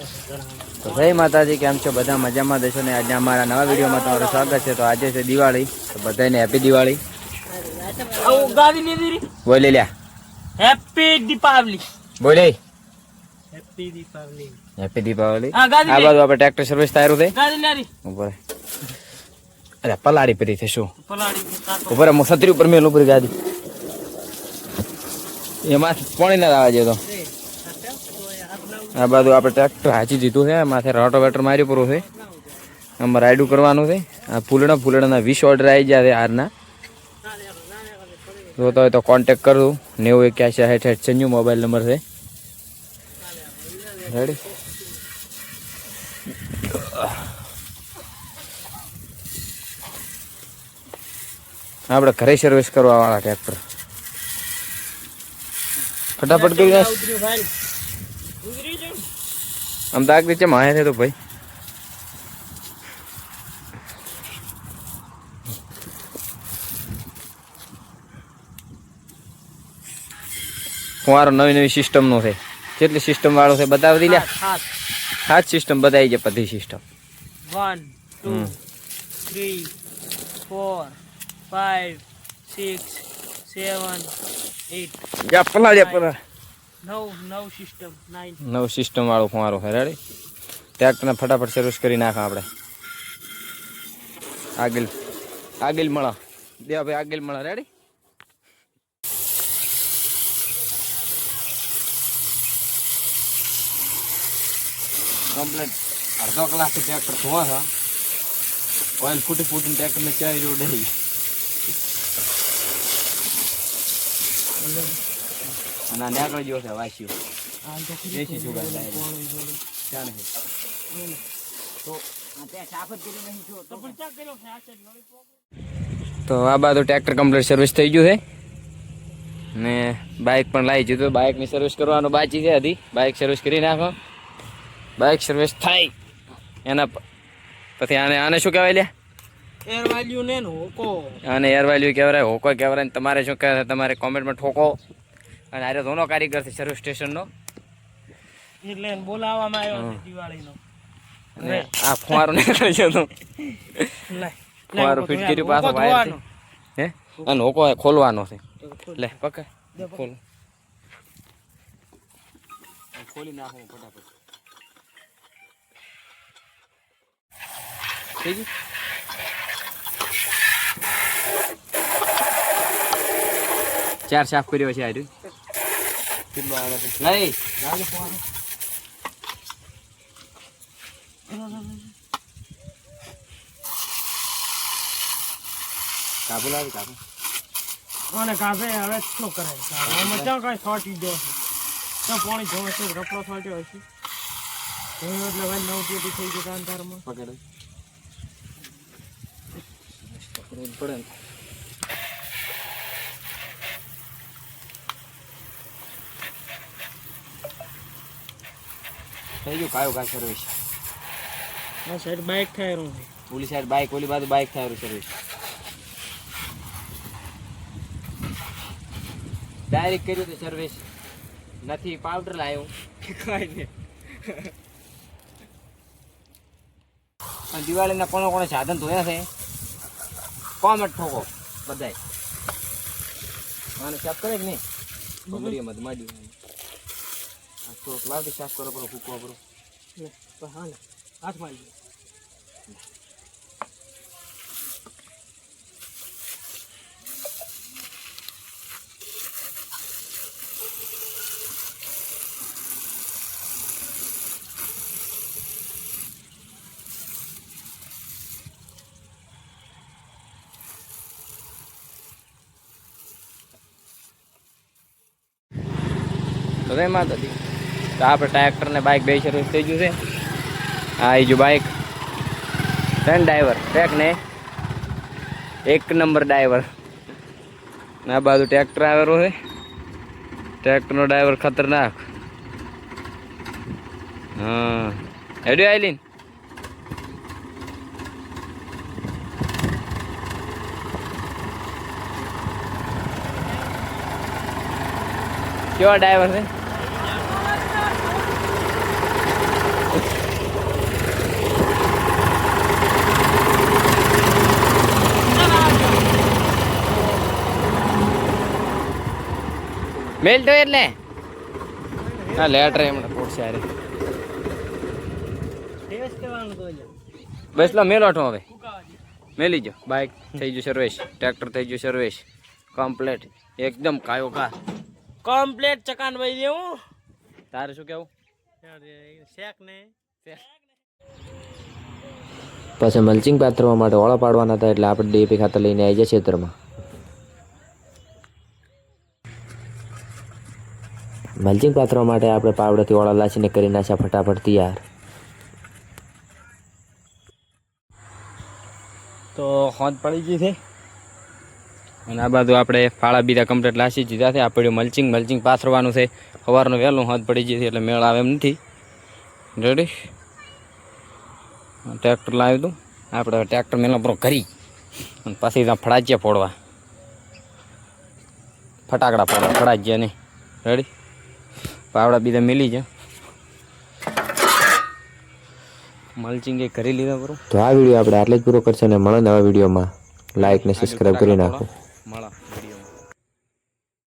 તો જય માતાજી કેમ છો? બધા મજામાં દેશો ને? આજે અમારા નવા વિડીયોમાં તમારું સ્વાગત છે. તો આજે છે દિવાળી. તો બધાને હેપી દિવાળી. બોલી લ્યા. હેપી દીપાવલી બોલે હેપી દીપાવલી હેપી આ બાજુ આપણે ટ્રેક્ટર સર્વિસ થયું છે ઉપર અરે પલાળી પરી છે શું? પલાળી ઉપર છત્રી ઉપર મેલું ઉપર ગાડી. એમાં પાણી ના આવવા તો આ બાજુ આપણે ટ્રેક્ટર હાચી દીધું છે. માથે રોટોવેટર માર્યું પૂરું છે. આમાં રાઈડું કરવાનું છે. આ ફૂલડા ફૂલડાના વીસ ઓર્ડર આવી ગયા છે હારના. જોતો હોય તો કોન્ટેક કરું નેવું એક્યાસી હેઠ હેઠ છન્નું મોબાઈલ નંબર છે. રેડી આપણે ઘરે સર્વિસ કરવા વાળા ટ્રેક્ટર ફટાફટ કરી નાખ ઉતર્યું ભાઈ ઉતરી જો આમ તો આગળ માયા છે તો ભાઈ. ફુવારો નવી નવી સિસ્ટમનો છે. કેટલી સિસ્ટમ વાળો છે બતાવી લે સાત સિસ્ટમ બતાવી છે બધી system one two. Three four five six seven eight જા પલા જા પલા નવ સિસ્ટમ વાળું ફુવારો છે. રેડી ટ્રેક્ટરને ફટાફટ સર્વિસ કરી નાખા આપણે. આગળ આગળ મળા દેવા ભાઈ આગળ મળા રેડી કમ્પ્લેટ અડધો કલાકથી ટ્રેક્ટર ધોવા છે. ઓઇલ ફૂટી ફૂટીને ટ્રેક્ટરને ચાવી જેવું ડહી અને આ નીકળી ગયો છે વાસીઓ દેશી જુગાર. છે. તો આ બાજુ ટ્રેક્ટર કમ્પ્લીટ સર્વિસ થઈ ગયું છે. ને બાઇક પણ લાવી દીધું. બાઇકની સર્વિસ કરવાનું બાકી છે હજી. બાઇક સર્વિસ કરી નાખો. બાઇક સર્વિસ થાય. એના પછી આને આને શું કહેવાય લે એર વાલ્યુ ને હોકો આને એર વેલ્યુ કહેવાય. હોકો કહેવાય ને તમારે શું કહેવાય તમારે કોમેન્ટમાં ઠોકો. અને આરે ધોનો કારીગર છે સર્વિસ સ્ટેશનનો. એટલે એને બોલાવવામાં આવ્યો છે દિવાળીનો. અને આ ફુવારો નીકળી ગયો તો ફુવારો ફિટ કર્યું પાછો વાયર હે? અને હોકો ખોલવાનો છે. લે પકડ. ખોલ. ખોલી નાખો ફટાફટ. થઈ ગયું? ચાર સાફ કર્યો છે આર્યું કેટલું આવે છે? લઈ. કાબુ લાવી કાબુ અને કાભે હવે શું કરે? ક્યાં કઈ છોટી ગયો છે ત્યાં પાણી જોવે છે રપડો છોટ્યો હશે. જોયું એટલે ભાઈ નવ પેટી થઈ ગયું કાંતારમાં પકડ. પડે થઈ ગયું? કાયો કાય સર્વિસ આ સાઈડ બાઇક થાય રહ્યું છે ઓલી સાઈડ બાઇક ઓલી બાજુ બાઇક થાય સર્વિસ ડાયરેક્ટ કર્યું હતું સર્વિસ નથી પાવડર લાવ્યો કાંઈ નહીં. પણ દિવાળીના કોનો કોણે સાધન ધોયા છે? કોમેન્ટ ઠોકો બધાય. આને ચેક કરે કે નહીં? મધમાડી તો લાવતી સાફ કરો ફૂકવા પડો લે, તો હા ને હાથ મારી તો જય માતાજી. તો આપણે ટ્રેક્ટર ને બાઇક બે શરૂ થઈ ગયું છે. આ એ જો બાઇક ત્રણ ડ્રાઈવર ટ્રેક ને એક નંબર ડ્રાઈવર આ બાજુ ટ્રેક્ટર આવેલો છે. ટ્રેક્ટરનો ડ્રાઈવર ખતરનાક. હા. હેડ્યો આઈલીન કેવા ડ્રાઈવર છે? હા લેટર એમણે પોડશે અરે ટેસ્ટ કરવાનું બસ લો મેલો ઠો હવે. મેલી જો બાઇક થઈ ગયું સર્વિસ ટ્રેક્ટર થઈ ગયું સર્વિસ કમ્પ્લેટ એકદમ કાયો કા. કમ્પ્લીટ ચકાન ભાઈ દેવું તારે શું કેવું? શેક ને. પછી મલ્ચિંગ પાથરવા માટે ઓળા પાડવાના હતા એટલે આપણે ડીએપી ખાતર લઈને આવી જાય ખેતરમાં. મલ્ચિંગ પાથરવા માટે આપણે પાવડેથી ઓળા લાચીને કરી નાખ્યા ફટાફટ તૈયાર. તો હોંદ પડી ગઈ છે. અને આ બાજુ આપણે ફાળા બીજા કમ્પ્લીટ લાસી દીધા છે. આ પડ્યું મલ્ચિંગ મલ્ચિંગ પાથરવાનું છે. સવારનું વહેલું હોંદ પડી છે એટલે મેળ આવે એમ નથી. રેડી ટ્રેક્ટર લાવ્યું હતું આપણે ટ્રેક્ટર મેલો પૂરો કરી અને પછી ત્યાં ફડાજ્યા ફોડવા. ફટાકડા ફોડવા ફડાજ્યા નહીં. રેડી પાવડા બીજા મિલી જાય મલ્ચિંગ એ કરી લીધા બરો તો આ વીડિયો આપણે આટલે જ પૂરો કરશે અને મળે નવા વિડીયોમાં. લાઈક ને સબસ્ક્રાઈબ કરી નાખો. મળો.